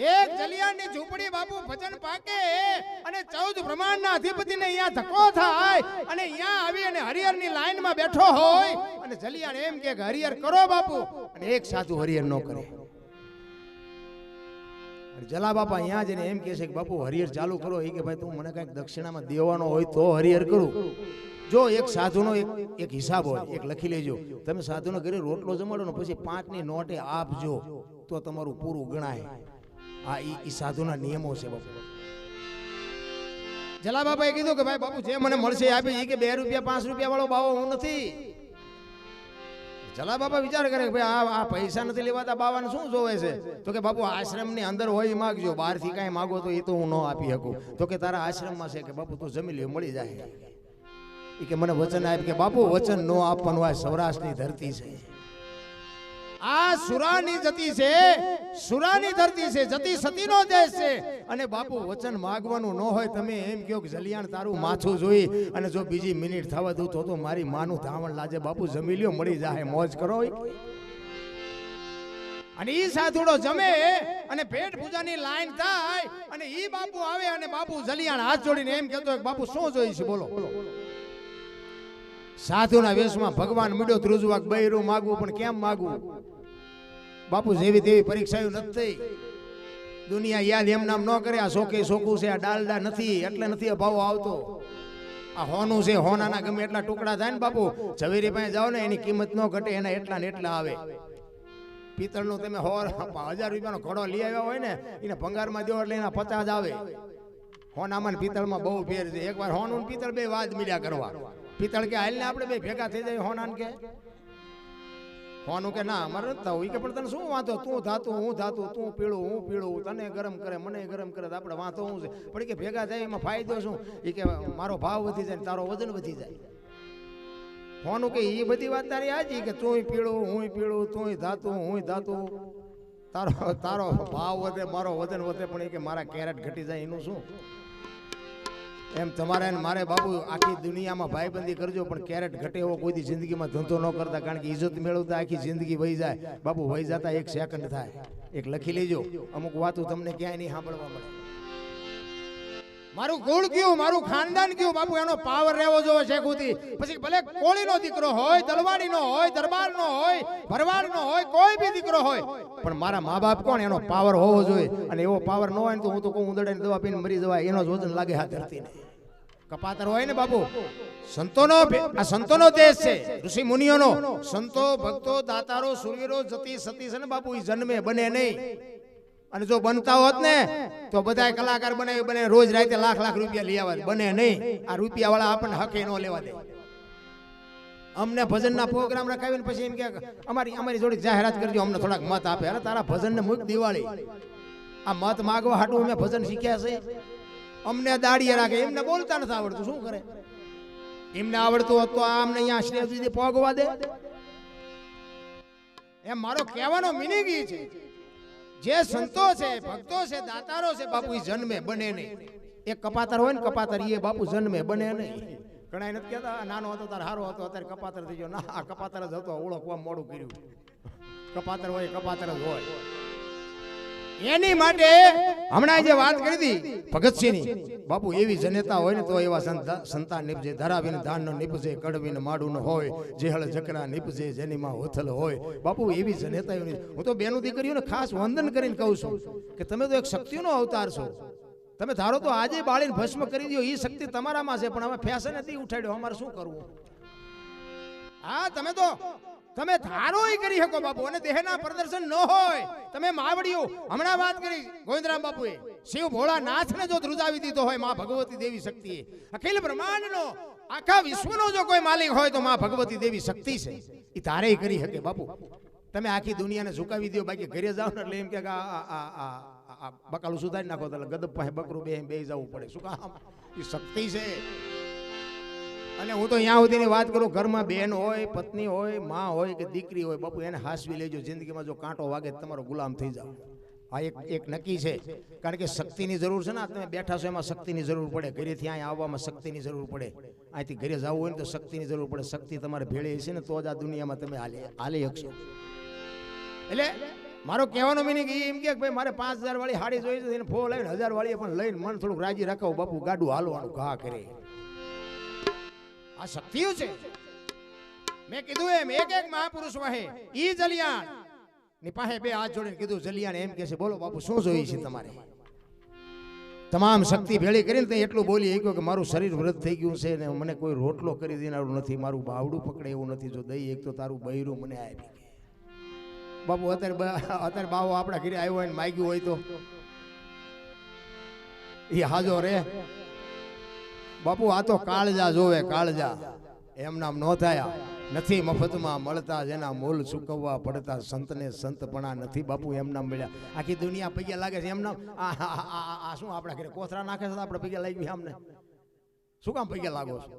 એક જલિયાની ઝૂંપડી બાપુ ભજન પાકે અને ચૌદ બ્રહ્માંડના અધિપતિને અહીંયા ધક્કો થાય અને અહીંયા આવી અને હરિહરની લાઈનમાં બેઠો હોય. અને જલિયાણ એમ કે કે હરિહર કરો બાપુ. અને એક સાધુ હરિહર ન કરે. જલા બાપા અહીંયા જઈને એમ કહે છે કે બાપુ હરિહર ચાલુ કરો. એ કે ભાઈ તું મને કંઈક દક્ષિણામાં દેવાનો હોય તો હરિહર કરું. જો એક સાધુનો એક એક હિસાબ હોય, એક લખી લેજો. તમે સાધુનો ઘરે રોટલો જમાડો ને પછી પાંચની નોટે આપજો. તો તમારું પૂરું ગણાય. આ ઈ સાધુના નિયમો છે બાપુ. જલા બાપાએ કીધું કે, ભાઈ બાપુ, જે મને મળશે આપી. કે, બે રૂપિયા, પાંચ રૂપિયા વાળો બાવો, હું નથી. જલા બાપા વિચાર કરે કે, ભાઈ, આ પૈસા નથી લેવાતા બાવાને શું જોવે છે? તો કે, બાપુ, આશ્રમની અંદર હોય ઈ માગજો, બહારથી કાંઈ માગો તો એ તો હું ન આપી શકું. તો કે, તારા આશ્રમમાં છે કે, બાપુ, તું જમી લે, મળી જાય. એ કે, મને વચન આપ. કે, બાપુ, વચન ન આપવાનું આ સૌરાષ્ટ્રની ધરતી છે. આ સુરાની જતી છે, સુરાની ધરતી છે, જતી સતીનો દેશ છે. અને બાપુ, વચન માગવાનું ન હોય તમે એમ કહો કે જલિયાણ તારું માથું જોઈ અને જો બીજી મિનિટ થવા દઉં તો તો મારી માનું ધાવણ લાજે. બાપુ જમી લ્યો મળી જાય મોજ કરો અને ઈ સાધુડો જમે અને પેટ પૂજાની લાઈન થાય અને ઈ બાપુ આવે અને બાપુ જલિયાણ હાથ જોડીને એમ કહેતો કે બાપુ, શું જોઈ છે બોલો. સાધુના વેશમાં ભગવાન મળ્યો ધ્રુજવાક બૈરું માગવું, પણ કેમ માગવું? બાપુ, જેવી તેવી પરીક્ષાઓ નથી થઈ. દુનિયા યાદ એમ નામ ન કરે, આ શોકે શોકું છે, આ ડાલડા નથી, એટલે નથી ભાવ આવતો. આ હોનું છે, હોનાના ગમે એટલા ટુકડા થાય ને બાપુ, ઝવેરી પાસે જાઓ ને, એની કિંમત ન ઘટે, એના એટલા ને એટલા આવે. પિત્તળનું તમે હોર હજાર રૂપિયાનો ઘોડો લઈ આવ્યા હોય ને, એને ભંગારમાં દો એટલે એના પચાસ આવે. હોનામાં પિત્તળમાં બહુ ફેર છે. એકવાર હોનું પિત્તળ બે વાત મળ્યા કરવા. પિત્તળ કે હાલ ને આપણે બે ભેગા થઈ જાય હોનાન કે? હોનું કે ના અમારે નથી થવું કે પણ તને શું વાંધો? તું ધાતું, હું ધાતું, તું પીળું, હું પીળું, તને ગરમ કરે, મને ગરમ કરે આપણે વાંધો હું છે? પણ કે ભેગા થાય એમાં ફાયદો શું? એ કે મારો ભાવ વધી જાય તારો વજન વધી જાય. હોનું કે એ બધી વાત તારી આજી કે તું પીળું હું પીળું તું ધાતું હું ધાતું. તારો તારો ભાવ વધે, મારો વજન વધે, પણ એ કે મારા કેરેટ ઘટી જાય, એનું શું? એમ તમારે મારે બાબુ આખી દુનિયામાં ભાઈબંધી કરજો, પણ કેરેટ ઘટે એવો કોઈ જિંદગીમાં ધંધો ન કરતા, કારણ કે ઇજ્જત મેળવતા આખી જિંદગી વહી જાય. બાબુ વહી જતા એક સેકન્ડ થાય. એક લખી લેજો. અમુક વાતો તમને ક્યાંય નહીં સાંભળવા મળે. મારું કુળ કયું? મારું ખાનદાન કયું? બાપુ, એનો પાવર રહેવો જોવે શેખુથી પછી ભલે કોળીનો દીકરો હોય, દલવાડીનો હોય, દરબારનો હોય, ભરવાડનો હોય, કોઈ બી દીકરો હોય, પણ મારા મા બાપ કોણ? એનો પાવર હોવો જોઈએ. અને એવો પાવર ન હોય ને તો હું તો કહું ઉંદરડાની દવા પીને મરી જવાય. એનો જ વજન લાગે હા ધરતીને. કપાતર હોય ને બાપુ? સંતોનો આ સંતોનો દેશ છે. ઋષિ મુનિઓનો. સંતો, ભક્તો, દાતારો, સુરવીરો, જતી, સતી છે ને બાપુ? એ જન્મે, બને નહીં. અને જો બનતા હોત ને, તો બધા કલાકાર બને બને રોજ રાતે લાખ લાખ રૂપિયા લઈ આવે બને નહીં. આ રૂપિયા વાળા આપણને હકે ન લેવા દે. અમને ભજનના પ્રોગ્રામ રખાવીને પછી એમ કે, અમારી અમારી જોડે જાહેરાત કરજો, અમને થોડાક મત આપે. અરે તારા ભજનને મૂક દિવાળી. આ મત માગવા હાટું અમે ભજન શીખ્યા છે. અમને દાડીએ રાખે. એમને બોલતા નથી આવડતું. શું કરે? એમને આવડતું હોત તો આ અમને અહીંયા શ્રેય સુધી પહોંચવા દે. એમ મારો કહેવાનો મિનિંગ એ છે. જે સંતો છે, ભક્તો છે, દાતારો છે, બાપુ જન્મે, બને નહીં. એક કપાતર હોય ને કપાતર એ બાપુ જન્મે, બને નહીં. ઘણા નથી કહેતા નાનો હતો, તાર હારો હતો, અત્યારે કપાતર થઈ ગયો. ના કપાતર જ હતો ઓળખવા મોડું કર્યું. કપાતર હોય કપાતર જ હોય. એની માટે હમણાં જે વાત કરી હતી ભગતસિંહની બાપુ, એવી જનેતા હોય ને તો એવા સંતા- સંતાન નીપજે, ધરાવીને ધાનનો નીપજે, કડવીને માડું હોય, જેહળ જકરા નીપજે, જેનીમાં હોથલ હોય. બાપુ, એવી જનેતા હું તો બેનું દીકરીઓને ખાસ વંદન કરીને કહું છું કે તમે તો એક શક્તિનો અવતાર છો. તમે ધારો તો આજે બાળીને ભસ્મ કરી દો એ શક્તિ તમારામાં છે, પણ હવે ફેશન નથી ઉઠાડ્યો. અમારે શું કરવું? હા, તમે તો તમે ધારો એ કરી શકો બાપુ, અને દેહના પ્રદર્શન ન હોય. તમે માવડીઓ, હમણાં વાત કરી ગોવિંદરામ બાપુએ. શિવ ભોળાનાથને જો ધ્રુજાવી દીધો હોયમાં ભગવતી દેવી શક્તિએ. અખિલ બ્રહ્માંડનો, આખા વિશ્વનો જો કોઈ માલિક હોય તો માં ભગવતી દેવી શક્તિ છે. એ તારે કરી શકે બાપુ. તમે આખી દુનિયાને ઝુકાવી દો બાકી ઘરે જાઓ ને એટલે એમ કે બકાલું સુધારી નાખો તો ગદબ પાસે બકરું બે બે જવું પડે. શું કામ? એ શક્તિ છે. અને હું તો અહીંયા સુધીની વાત કરું, ઘરમાં બેન હોય, પત્ની હોય, માં હોય કે દીકરી હોય, બાપુ એને હાસવી લેજો, જિંદગીમાં જો કાંટો વાગે તમારો ગુલામ થઈ જાવ આ એક એક નક્કી છે. કારણ કે શક્તિની જરૂર છે ને તમે બેઠા છો એમાં શક્તિની જરૂર પડે. ઘરેથી અહીંયા આવવામાં શક્તિની જરૂર પડે. અહીંથી ઘરે જવું હોય ને તો શક્તિની જરૂર પડે. શક્તિ તમારે ભેળે છે ને, તો જ આ દુનિયામાં તમે હાલે, હાલી શકશો એટલે મારો કહેવાનો મિનિંગ એમ કે ભાઈ, મારે પાંચ હજાર વાળી હાડી જોઈ છે, એને ફો લઈને હજાર વાળી પણ લઈને મન થોડુંક રાજી રાખો બાપુ, ગાડું હાલવાનું ઘા કરે. આ શક્તિઓ છે. મેં કીધું એમ, એક એક મહાપુરુષ વહે, ઈ જલિયાણ. ની પાસે બે હાથ જોડીને કીધું, જલિયાણ એમ કે છે, બોલો બાપુ, શું જોઈએ છે તમારે? તમામ શક્તિ ભેળી કરીને એટલું બોલી શક્યો કે મારું શરીર વ્રત થઈ ગયું છે ને મને કોઈ રોટલો કરી દેનારું નથી, મારું બાવડું પકડે એવું નથી. જો દઈ એક તો તારું બૈરું મને આવી. બાપુ, અત્યારે અત્યારે બાવો આપણા ઘરે આવ્યો હોય ને માગ્યું હોય તો. એ હાજો રે. બાપુ, આ તો કાળજા જોવે, કાળજા. એમ નામ નો થયા. નથી મફતમાં મળતા જેના મૂલ ચૂકવવા પડતા સંતને સંતપણા નથી. બાપુ એમ નામ મળ્યા. આખી દુનિયા પૈયા લાગે છે એમ નામ આ શું આપણા ઘરે કોથરા નાખે છે આપણે પૈયા લાગી ગયા અમને શું કામ પૈયા લાગો છો?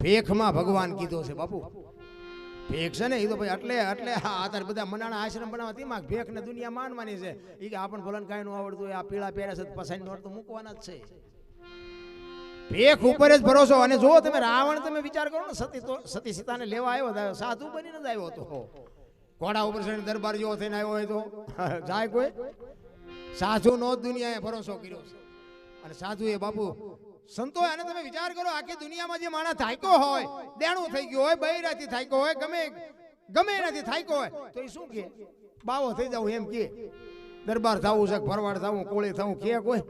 ભેખમાં ભગવાન કીધો છે બાપુ. ભેખ છે ને એ તો ભાઈ એટલે એટલે અત્યારે બધા મનાના આશ્રમ બનાવવા તેમાં ભેખ ને દુનિયા માનવાની છે. એ કે આપણને ભલન કાંઈ ન આવડતું હોય, આ પીળા પહેરે છે પસાઈ નોટ તો મૂકવાના જ છે. ભેખ ઉપર જ ભરોસો. અને જો તમે રાવણ તમે વિચાર કરો ને, સતી સતી સીતાને લેવા આવ્યો તો, સાધુ બનીને જ આવ્યો હતો. ઘોડા ઉપર ચડીને દરબાર જેવો થઈને આવ્યો હોય તો. જાય કોઈ? સાધુ નો દુનિયાએ ભરોસો કર્યો છે. અને સાધુ એ બાપુ સંતો અને તમે વિચાર કરો, આખી દુનિયામાં જે માણસ થાક્યો હોય, દેણું થઈ ગયું હોય, બૈરાથી થાક્યો હોય, ગમે ગમે એનાથી થાક્યો હોય, તો એ શું કે? બાવો થઈ જાવ એમ કે, દરબાર થવું છે ફરવાડ થવું, કોળી થવું, કે કોઈ?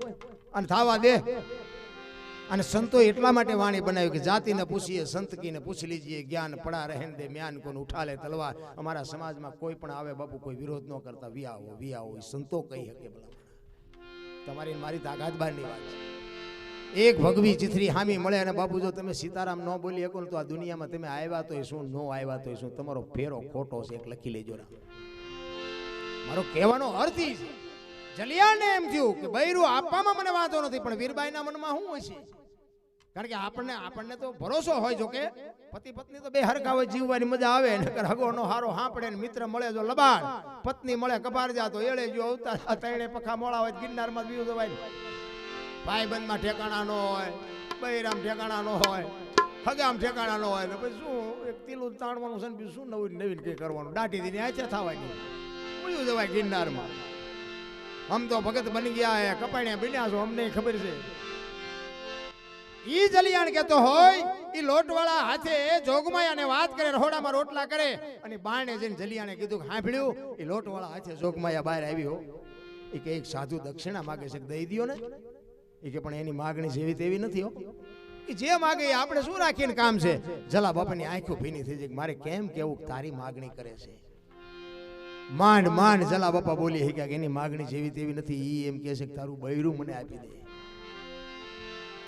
અને થાવા દે. અને સંતો એટલા માટે વાણી બનાવી કે જાતિને પૂછીએ, સંતકીને પૂછી લીજીએ, જ્ઞાન પડા રહેન દે, મ્યાન કોન ઉઠાલે તલવાર. અમારા સમાજમાં કોઈ પણ આવે બાપુ, કોઈ વિરોધ ન કરતા વિયાવો વિયાવો સંતો કહી શકે ભલા. તમારી મારી તાકાત બહારની વાત છે. એક ભગવી ચિથરી હામી મળે અને બાપુ, જો તમે સીતારામ ન બોલી શકો ને, તો આ દુનિયામાં તમે આવ્યા તો શું, ન આવ્યા તો શું? તમારો ફેરો ખોટો છે, એક લખી લેજો મારો કહેવાનો અર્થ છે. જલિયાને એમ થયું કે બૈરું આપવામાં મને વાંધો નથી, પણ વીરબાઈના મનમાં શું છે? કારણ કે આપણને આપણને તો ભરોસો હોય જો કે પતિ પત્ની તો બે હરખા હોય જીવવાની મજા આવે નકર હગોનો હારો હાંપડે ને મિત્ર મળે જો લબાડ. પત્ની મળે કપાર જાતો એળે જો અવતાર તૈણે પખા મોળા હોય ગિરનારમાં બીજું દવાય ભાઈબંધમાં ઠેકાણા ન હોય બૈરામ ઠેકાણા ન હોય હગામ ઠેકાણા ન હોય ને પછી શું એક તીલું તાણવાનું છે ને શું નવીન નવીન કઈ કરવાનું? દાટી દીને આચે થવાની. બીજું દવાય ગિરનારમાં. આમ તો ભગત બની ગયા હે કપાણ્યા બન્યા છો અમને ખબર છે. ઈ જલિયાણ કેતો હોય, ઈ લોટવાળા હાથે જોગમાયાને વાત કરે, રહોડામાં રોટલા કરે. અને બાણે જઈને જલિયાણે કીધું કે સાંભળ્યું ઈ લોટવાળા હાથે જોગમાયા બહાર આવ્યો એ કે, એક સાધુ દક્ષિણા માગે છે કે દઈ દ્યો ને? એ કે, પણ એની માગણી જેવી તેવી નથી કે જે માગે એ આપણે શું રાખીને કામ છે? જલા બાપાની આંખો ભીની થઈ જાય કે, મારે કેમ કેવું તારી માગણી કરે છે? માંડ માંડ જલા બાપા બોલી હે કે, એની માગણી જેવી તેવી નથી. ઈ એમ કહે છે કે, તારું બૈરું મને આપી દે.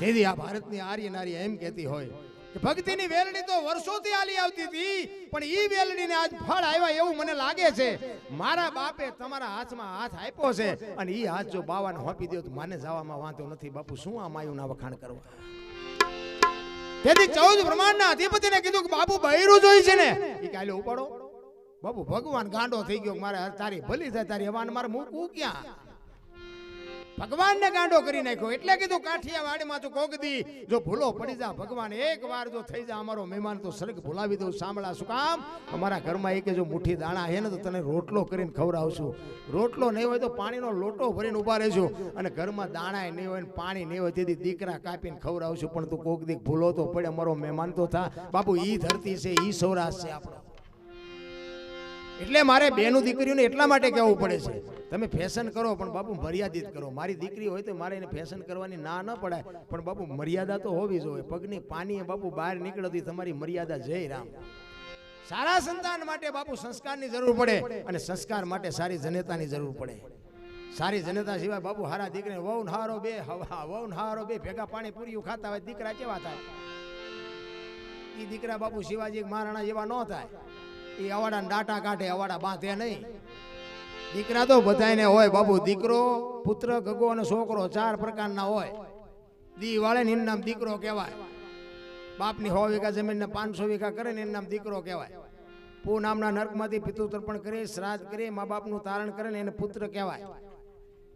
તેથી આ ભારતની આર્ય નારી એમ કહેતી હોય કે ભક્તિની વેલણી તો વર્ષોથી આલી આવતી હતી, પણ ઈ વેલણીને આજ ફળ આવ્યા એવું મને લાગે છે. મારા બાપે તમારા હાથમાં હાથ આપ્યો છે અને ઈ હાથ જો બાવાને હોપી દો તો મને જવામાં વાંધો નથી. બાપુ, શું આ માયુના વખાણ કરવા? તેથી ચૌદ બ્રહ્માંડના અધિપતિને કીધું કે બાપુ, બૈરું જોઈ છે ને. એ કાલે ઉપાડો. બાપુ, ભગવાન ગાંડો થઈ ગયો મારે તારી ભલી થાય, તારી હવાન મારે મૂકવું ક્યાં? ભગવાનને ગાંડો કરી નાખ્યો. એટલે કીધું, કાઠિયાવાડીમાં તો કોગદી જો ભૂલો પડી જા, ભગવાન એક વાર જો થઈ જા, અમારો મહેમાન તો સરગ ભૂલાવી દઉં, સાંભળા શું કામ? અમારા ઘરમાં એક જો મુઠ્ઠી દાણા હે ને, તો તને રોટલો કરીને ખવડાવશું. રોટલો નહીં હોય તો પાણીનો લોટો ભરીને ઊભા રહેશું અને ઘરમાં દાણા નહીં હોય પાણી નહીં હોય, તેથી દીકરા કાપીને ખવડાવશું. પણ તું કોક દીક ભૂલો તો પડે, અમારો મહેમાન તો થા. બાપુ, ઈ ધરતી છે, ઈ સૌરાષ્ટ્ર છે આપણો. એટલે મારે બેનું દીકરીઓને એટલા માટે કહેવું પડે છે. તમે ફેશન કરો પણ બાપુ મર્યાદિત કરો. મારી દીકરી હોય તો મારે એને ફેશન કરવાની ના ન પડાય. પણ બાપુ મર્યાદા તો હોવી જોઈએ. પગની પાણીએ બાપુ બહાર નીકળતી તમારી મર્યાદા જય રામ. સારા સંતાન માટે બાપુ સંસ્કારની જરૂર પડે અને સંસ્કાર માટે સારી જનેતાની જરૂર પડે. સારી જનતા સિવાય બાપુ હારા દીકરી વહુ હારો બે હવા વહુ હારો બે ભેગા પાણી પૂર્યું ખાતા હોય દીકરા કેવા થાય? ઈ દીકરા બાપુ શિવાજી મહારાણા જેવા ન થાય. એ અવાડા ડાટા કાઢે, અવાડા બાંધે નહીં. દીકરા તો બધાયને હોય બાબુ દીકરો, પુત્ર, ગગો અને છોકરો ચાર પ્રકારના હોય. દી વાળે ને નામ દીકરો કહેવાય. બાપની સો વીઘા જમીનને પાંચસો વીઘા કરે ને નામ દીકરો કહેવાય. પુ નામના નર્કમાંથી પિતૃ તર્પણ કરે, શ્રાદ્ધ કરે, મા બાપનું તારણ કરે ને એને પુત્ર કહેવાય.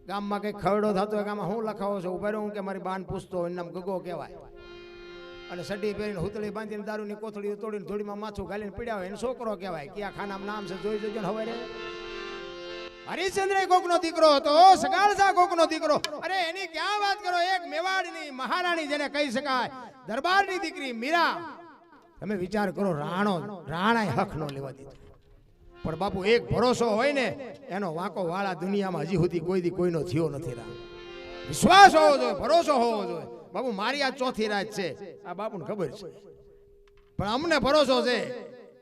ગામમાં કંઈક ખરડો થતો હોય ગામમાં હું લખાવો છો? ઊભા હું કે મારી બાન પૂછતો હોય નામ ગગો કહેવાય. અને સડી પહેરીને હુતળી બાંધીને દારૂની કોથળી તોડીને ધોળીમાં માથું ગાલીને પીડ્યા હોય એને છોકરો કહેવાય. કે આ નામ છે જોઈ જજો ને હવે હરિશ્ચંદ્ર કોકનો દીકરો હતો સગાળસા કોકનો દીકરો. અરે એની ક્યાં વાત કરો? એક મેવાડની મહારાણી જેને કહી શકાય. દરબારની દીકરી મીરા. તમે વિચાર કરો, રાણો, રાણાએ હક નો લેવા દીધો. પણ બાપુ, એક ભરોસો હોય ને, એનો વાંકો વાળા દુનિયામાં હજી સુધી કોઈ દી કોઈનો થયો નથી રામ. વિશ્વાસ હોવો જોઈએ, ભરોસો હોવો જોઈએ. બાપુ મારી આ ચોથી રાત છે. આ બાપુને ખબર છે. પણ અમને ભરોસો છે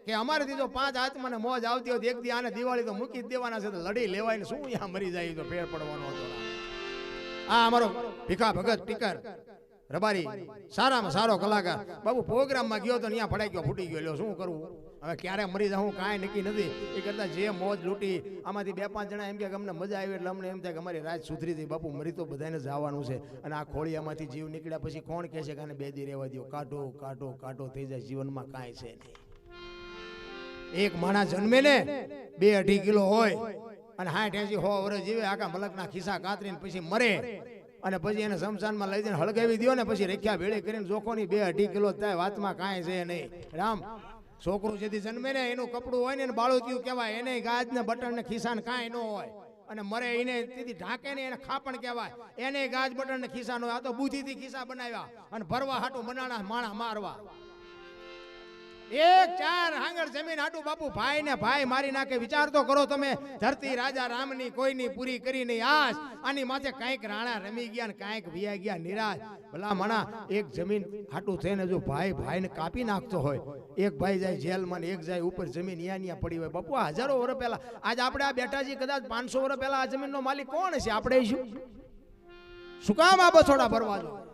કે અમારેથી જો પાંચ આત્માને મોજ આવતી હોય એક દી આને દિવાળી તો મૂકી જ દેવાના છે તો લડી લેવાય ને શું અહીંયા મરી જાય તો ફેર પડવાનો હતો. આ અમારો ભીખા ભગત ટીકર રબારી સારામાં સારો કલાકાર. બાબુ પ્રોગ્રામમાં ગયો તો અહીંયા ફડાઈ ગયો ફૂટી ગયો શું કરવું? હવે ક્યારે મરી જાઉં, કાંઈ નક્કી નથી. એ કરતાં જે મોજ લૂંટી, આમાંથી બે પાંચ જણા એમ કે અમને મજા આવી એટલે અમને એમ થાય કે અમારી રાત સુધરી હતી. બાપુ, મરી તો બધાને જવાનું છે. અને આ ખોળિયામાંથી જીવ નીકળ્યા પછી કોણ કહે છે કે આને બે દી રહેવા દો કાઢો કાઢો કાઢો થઈ જાય, જીવનમાં કાંઈ છે નહીં. એક માણસ જન્મે ને બે અઢી કિલો હોય અને હાઠ એસી હો વર્ષ જીવે, આખા મલકના ખિસ્સા કાતરીને પછી મરે. અને પછી એને શમશાનમાં લઈ જઈને હળગાવી દો ને પછી રેખ્યા ભેળે કરીને જોખોની બે અઢી કિલો થાય, વાતમાં કાંઈ છે નહીં. રામ. છોકરું જેથી જન્મે ને એનું કપડું હોય ને એને બાળોતિયું કહેવાય, એને ગાજ ને બટન ને ખિસ્સા ને કાંઈ ન હોય. અને મરે એને તેથી ઢાંકે ને એને ખાપણ કહેવાય. એને ગાજ બટન ને ખિસ્સા હોય, આ તો બુદ્ધિથી ખિસ્સા બનાવ્યા. અને ભરવા હાટું બનાણા માણા મારવા. એક, ચાર હાંગર જમીન હાટુ બાપુ ભાઈ ને ભાઈ મારી નાખે. વિચાર તો કરો તમે. ધરતી રાજા રામની કોઈની પૂરી કરી નહીં. આશ આની માથે કાંઈક રાણા રમી ગયા ને કાંઈક વિયા ગયા. નિરાશ. ભલા મણા, એક જમીન હાટું થઈને જો ભાઈ ભાઈને કાપી નાખતો હોય, એક ભાઈ જાય જેલમાં ને એક જાય ઉપર જમીન યા ન્યા પડી હોય. બાપુ હજારો વર્ષ પહેલા, આજ આપણે આ બેઠા છીએ કદાચ પાંચસો વર્ષ પહેલા આ જમીનનો માલિક કોણ છે? આપણે શું? શું કામ આ બસોડા ભરવા જો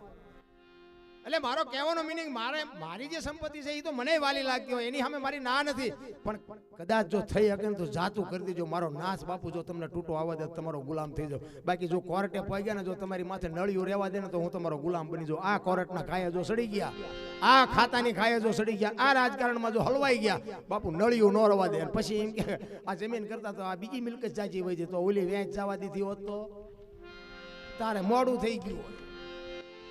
એટલે મારો કહેવાનો મિનિંગ મારે મારી જે સંપત્તિ છે એ તો મને વાલી લાગતી હોય, એની સામે મારી ના નથી. પણ કદાચ જો થઈ શકે તો જાતું કરી દેજો. મારો નાશ બાપુ, જો તમને તૂટો આવવા દે તમારો ગુલામ થઈ જાવ બાકી જો કોર્ટે પહોંચી ગયા ને જો તમારી માથે નળિયું રહેવા દે ને તો હું તમારો ગુલામ બની જાઉં. આ કોર્ટના ખાયા જો સડી ગયા. આ ખાતાની ખાયા જો સડી ગયા. આ રાજકારણમાં જો હલવાઈ ગયા. બાપુ, નળિયું ન રવા દે. પછી એમ કે, આ જમીન કરતા તો આ બીજી મિલકત જાજી હોય છે તો ઓલી વેચ જવા દીધી હોત તો? તારે મોડું થઈ ગયું હોય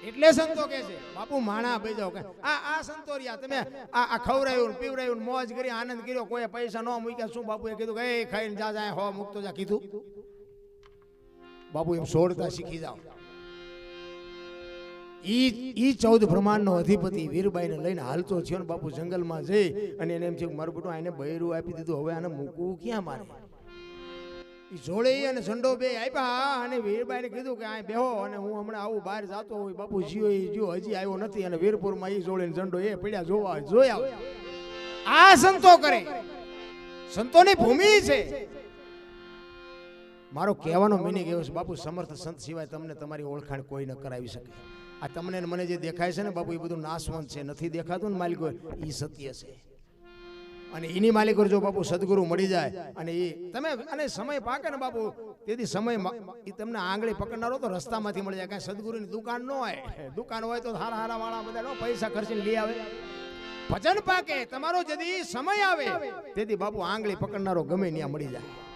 એટલે સંતો કે છે, બાપુ, માણા ભાઈ કે, આ આ સંતોરિયા, તમે આ આ ખવરાયું પીવરાયું મોજ કરી, આનંદ કર્યો કોઈ પૈસા ન મૂક્યા, શું બાપુએ કીધું કે, એ ખાઈને જા જાય હો મૂકતો જા, કીધું. બાપુ એમ સોળતા શીખી જાઓ. ઈ ઈ ચૌદ બ્રહ્માંડનો અધિપતિ વીરબાઈને લઈને હાલતો છે ને બાપુ જંગલમાં જઈ અને એને એમ છે મારું બેટું આને બૈરું આપી દીધું, હવે આને મૂકવું ક્યાં મારે? ઈ જોડે અને ઝંડો બે આપ્યા અને વીરબાઈને કીધું કે આ બેહો અને હું હમણાં આવું બહાર જતો હોય બાપુ જીઓ એ જો હજી આવ્યો નથી અને વીરપુરમાં એ જોડે ઝંડો એ પડ્યા જોવા જોયા આ સંતો કરે. સંતોની ભૂમિ છે. મારો કહેવાનો મિનિંગ એવો છે, બાપુ, સમર્થ સંત સિવાય તમને તમારી ઓળખાણ કોઈ ન કરાવી શકે. આ તમને મને જે દેખાય છે ને બાપુ એ બધું નાશવંત છે. નથી દેખાતું ને માલિકો એ સત્ય છે. અને એની માલિકો જો બાપુ સદગુરુ મળી જાય અને એ તમે અને સમય પાકે ને બાપુ, તેથી સમય એ તમને આંગળી પકડનારો તો રસ્તામાંથી મળી જાય, કાંઈ સદગુરુની દુકાન ન હોય. દુકાન હોય તો હારા હારા વાળા બધા નો પૈસા ખર્ચીને લઈ આવે. ભજન પાકે, તમારો જદી સમય આવે. તેથી બાપુ આંગળી પકડનારો ગમે ત્યાં મળી જાય.